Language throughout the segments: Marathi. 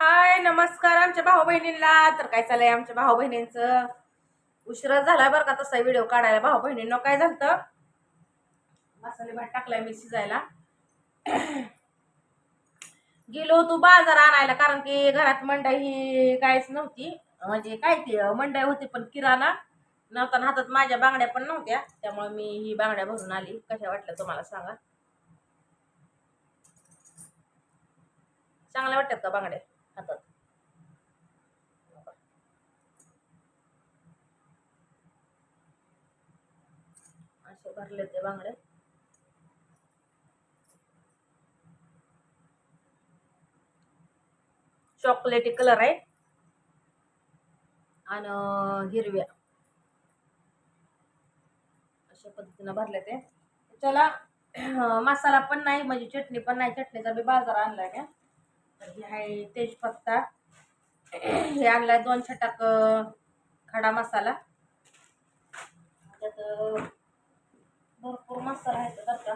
हाय नमस्कार आमच्या भाऊ बहिणींना तर काय चाललंय आमच्या भाऊ बहिणींचं उशिरा झालाय बरं का तसा व्हिडिओ काढायला. भाऊ बहिणींना काय झालं मसाले भात टाकलाय मी शिजायला. गेलो होतो बाजार आणायला कारण की घरात मंडई ही काहीच नव्हती. म्हणजे काय ती मंडई होती पण किराणा नव्हता हातात माझ्या बांगड्या पण नव्हत्या. त्यामुळे मी ही बांगड्या भरून आली. कशा वाटल्या तुम्हाला सांगा? चांगल्या वाटतात का बांगड्या? हातात. असे भरले ते बांगडे. चॉकलेटी कलर आहे. आणि हिरव्या. अशा पद्धतीनं भरले ते. त्याला मसाला पण नाही म्हणजे चटणी पण नाही. चटणीचा बी बाजार आणलाय का हे आहे तेजपत्ता. हे आणलाय दोन छटाक खडा मसाला. त्यात भरपूर मसाला आहे त्याचा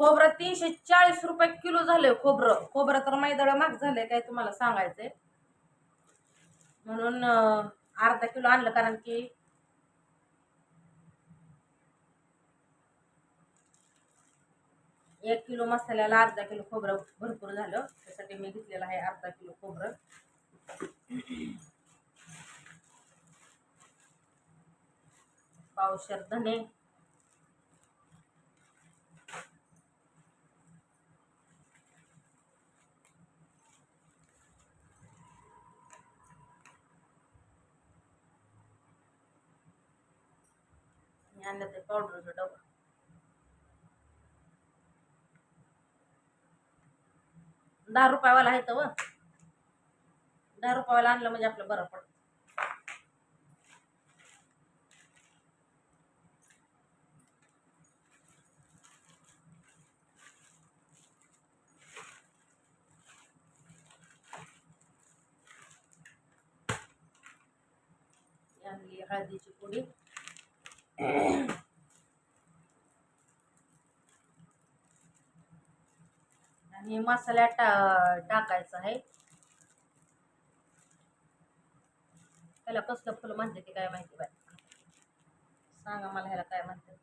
खोबरं तीनशे चाळीस रुपये किलो झालंय खोबरं. खोबरं तर मैदळ महाग झालंय काय तुम्हाला सांगायचंय. म्हणून अर्धा किलो आणलं कारण की एक किलो मसाल्याला अर्धा किलो खोबरं भरपूर झालं. त्यासाठी मी घेतलेलं आहे अर्धा किलो खोबरं. पावशर धने. आणि आणलं ते पावडरचं डबा. दहा रुपयावाला आहे तर व दहा रुपयावाला आणलं म्हणजे आपलं बरं पडतं. ही आणली हळदीची पुडी. हे मसाल्यात टा टाकायचं आहे. त्याला कसलं फुलं म्हणते ते काय माहिती बाय सांगा मला ह्याला काय म्हणते.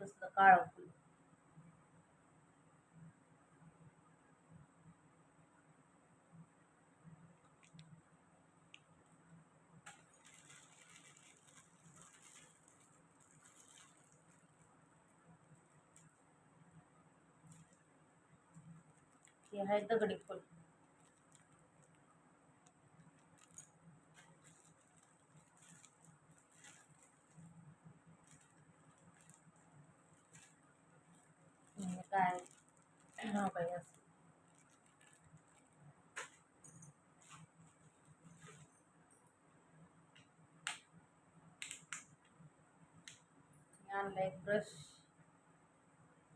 कसलं काळं फुल हे आहे दगडी फुल काय? हा बाई असं. मी आणला एक ब्रश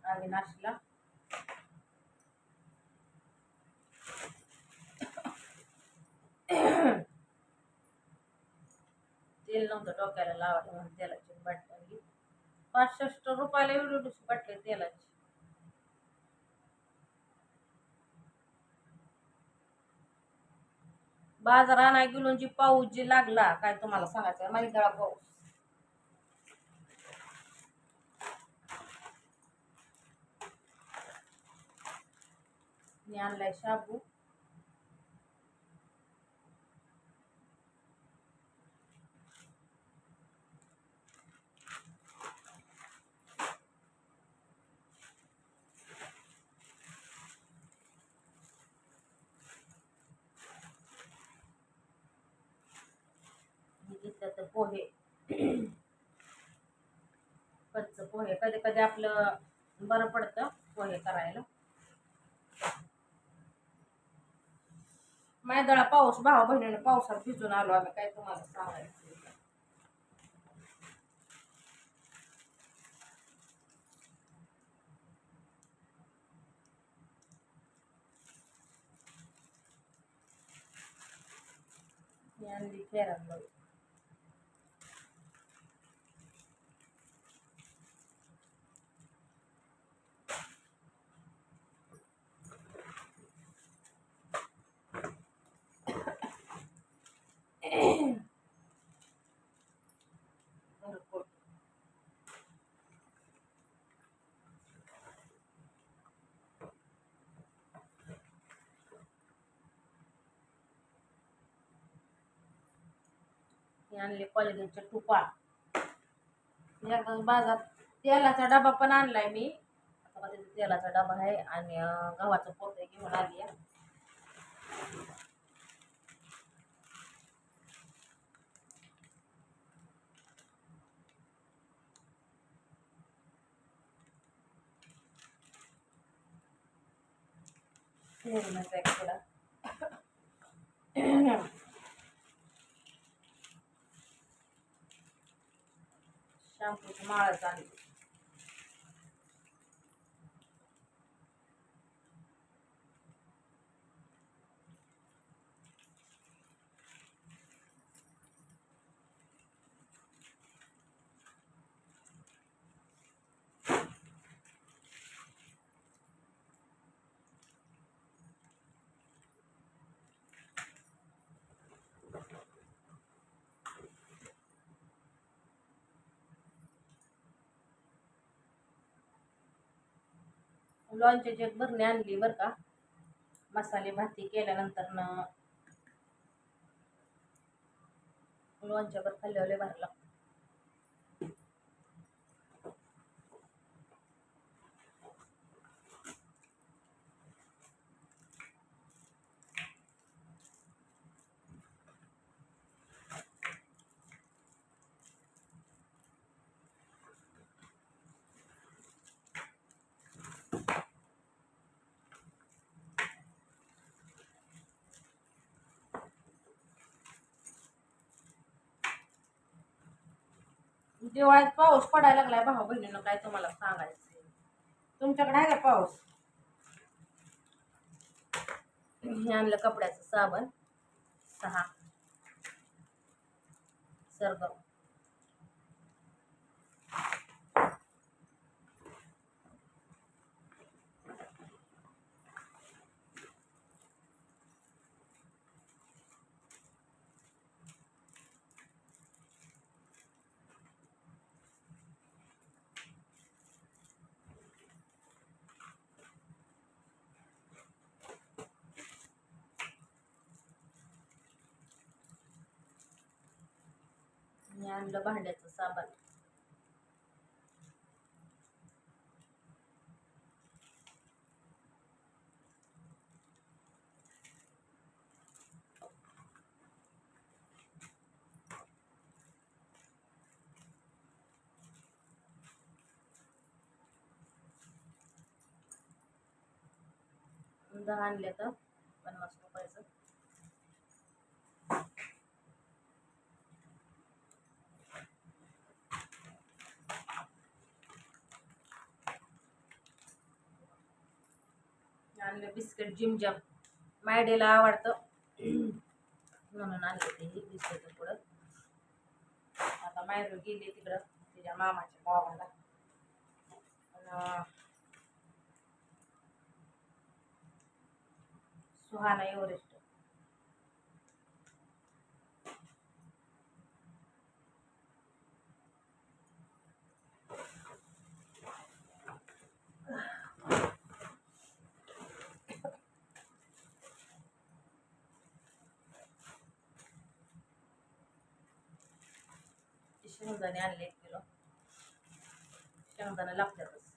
अविनाशला तेल नव्हतं डोक्याला लावायला म्हणून तेलाची बाटली आणली पासष्ट रुपयाला एवढी एवढीशी बाटली तेलाची. बाजार आणाय गेलो जी पाऊस जी लागला काय तुम्हाला सांगायचं मैदळा पाऊस मी आणलाय शाबू मी घेतलं तर पोहे. कच्च पोहे. कधी कधी आपलं बरं पडतं पोहे करायला. मैदळा पाऊस भावा बहिणीने पावसात भिजून आलो आम्ही काय तुम्हाला सांगायचं? मी आणली फेरांमध्ये भरपूर हे आणले कॉलगेटचे टुपा बाजार तेलाचा डबा पण आणलाय मी. आता तेलाचा डबा आहे आणि गव्हाचं पोते घेऊन आली आहे. फेरण्याचा एक थोडा शॅम्पूची माळच आणली लॉन्चची एक बरणी आणली बरं का. मसाले भाती केल्यानंतर न लोणच्यावर खाल्ल्यावर भारी लागतं. दिवाळ्यात पाऊस पडायला लागलाय भाऊ बहिणीनं काय तुम्हाला सांगायचं तुमच्याकडे आहे का पाऊस? हे आणलं कपड्याचं साबण सहा. सरगम मी आणलं भांड्याचं साबण. दहा आणले तर पन्नास रुपयाचं आणलं बिस्किट जिमजम. मायडेला आवडतं म्हणून आले ते हे पुढं. आता मायरो गेली तिकडं तिच्या मामाच्या गावाला सुहाना एव्हरेस्ट. शेंगदाणे आणले एक किलो शेंगदाणे लागतातच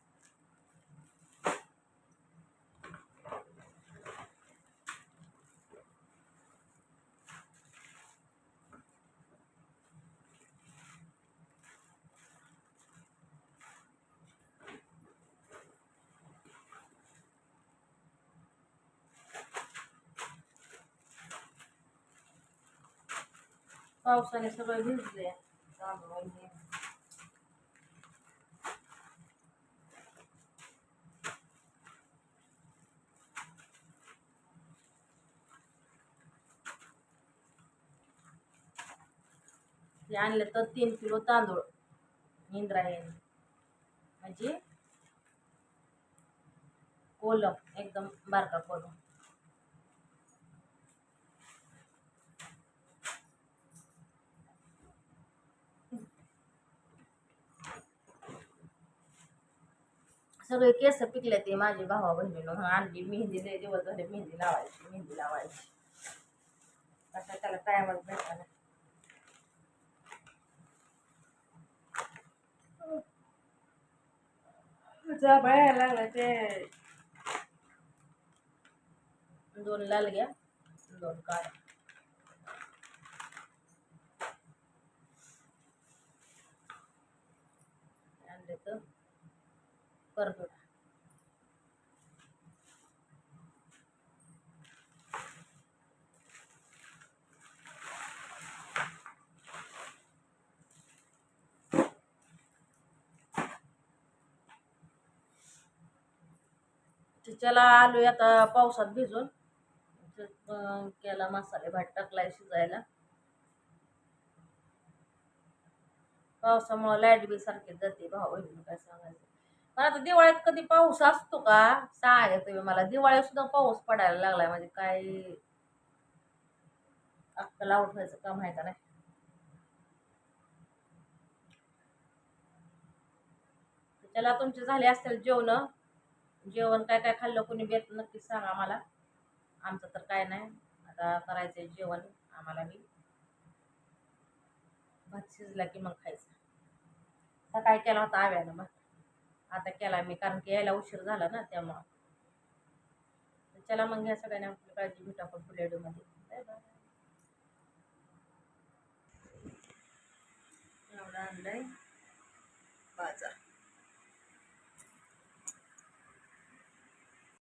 पावसाने सगळं भिजले तांदूळ हे. आणलं तर तीन किलो तांदूळ इंद्रायणी म्हणजे कोलम एकदम बारका कोलम सगळे केस पिकले ते माझे भावा बहिणीनं. आणली मेहंदी लय दिवस झाले मेहंदी लावायची मेहंदी लावायची. आता त्याला टायमच भेटला नाही. तुझा बाया लागला ते. दोन लाल घ्या दोन काळ. आणले तर? करदोडा त्याला आलोय आता पावसात भिजून. केला मसाले भात टाकलाय शिजायला. पावसामुळे लाइट बी सारखी जाते भाऊ काय सांगायचं? पण आता दिवाळीत कधी पाऊस असतो का? सांगा तुम्ही मला. दिवाळीत सुद्धा पाऊस पडायला लागलाय. म्हणजे काय? अक्कल आउट व्हायचं काम आहे का नाही. त्याला तुमचे झाले असतील जेवण. जेवण काय काय खाल्लं कोणी बेत नक्कीच सांगा आम्हाला. आमचं तर काय नाही. आता करायचंय जेवण आम्हाला मी भात शिजला की मग खायचं. सकाळी केला होता आव्यानं मग. आता केला मी कारण की यायला उशीर झाला ना त्यामुळं. चला मग ह्या सगळ्यांना आपली काळजी भेटू आपण पुढल्या व्हिडिओमध्ये. Bye bye. एवढं आणलंय. बाजार.